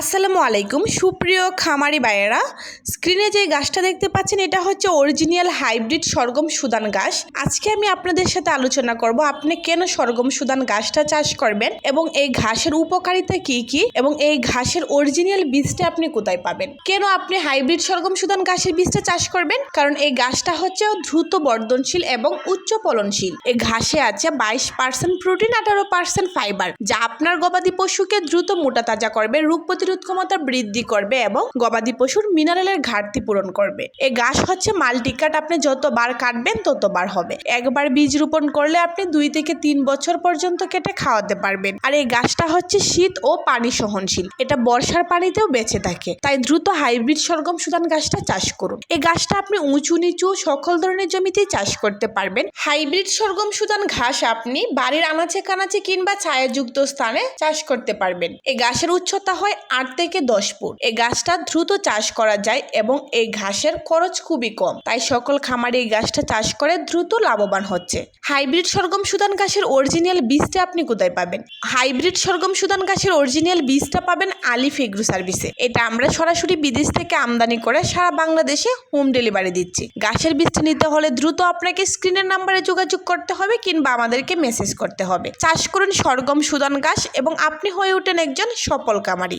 আসসালামু আলাইকুম। সুপ্রিয় খামারি ভাইয়েরা স্ক্রিনে যে গাছটা দেখতে পাচ্ছেন, এটা হচ্ছে অরিজিনাল হাইব্রিড সরগম সুদান গাছ। আজকে আমি আপনাদের সাথে আলোচনা করব, আপনি কেন সরগম সুদান গাছটা চাষ করবেন এবং এই ঘাসের উপকারিতা কি কি এবং এই ঘাসের অরিজিনাল বীজটা আপনি কোথায় পাবেন? কেন আপনি হাইব্রিড সরগম সুদান ঘাসের বীজটা চাষ করবেন? কারণ এই গাছটা হচ্ছে দ্রুত বর্ধনশীল এবং উচ্চ ফলনশীল। এই ঘাসে আছে বাইশ পার্সেন্ট প্রোটিন আঠারো পার্সেন্ট ফাইবার যা আপনার গবাদি পশুকে দ্রুত মোটা তাজা করবে, রোগ প্রতিরোধ ক্ষমতা বৃদ্ধি করবে এবং গবাদি পশুর মিনারেলের ঘাটতি পূরণ করবে। এই গাছ হচ্ছে মাল্টিকাট আপনি যতবার কাটবেন ততবার হবে। একবার বীজ রোপণ করলে আপনি দুই থেকে তিন বছর পর্যন্ত কেটে খাওয়াতে পারবেন। আর এই গাছটা হচ্ছে শীত ও পানি সহনশীল। এটা বর্ষার পানিতেও বেঁচে থাকে। তাই দ্রুত হাইব্রিড সরগম সুদান গাছটা চাষ করুন। এই গাছটা আপনি উঁচু, নিচু সকল ধরনের জমিতেই চাষ করতে পারবেন। হাইব্রিড সরগম সুদান ঘাস আপনি বাড়ির আনাচে কানাচে কিংবা ছায়াযুক্ত স্থানে চাষ করতে পারবেন। এই গাছের উচ্চতা হয় আট থেকে দশ ফুট। এই গাছটা দ্রুত চাষ করা যায় এবং এই ঘাসের খরচ খুবই কম। তাই সকল খামারে এই গাছটা চাষ করে দ্রুত লাভবান হচ্ছে। হাইব্রিড সরগম সুদান ঘাসের অরিজিনাল বীজটা আপনি কোথায় পাবেন? হাইব্রিড সরগম সুদান ঘাসের অরিজিনাল বীজটা পাবেন আলিফ এগ্রো সার্ভিসে। এটা আমরা সরাসরি বিদেশ থেকে আমদানি করে সারা বাংলাদেশে হোম ডেলিভারি দিচ্ছি। গাছের বীজটা নিতে হলে দ্রুত আপনাকে স্ক্রিনের নাম্বারে যোগাযোগ করতে হবে কিংবা আমাদেরকে মেসেজ করতে হবে। চাষ করুন সরগম সুদান গাছ এবং আপনি হয়ে উঠেন একজন সফল কামারি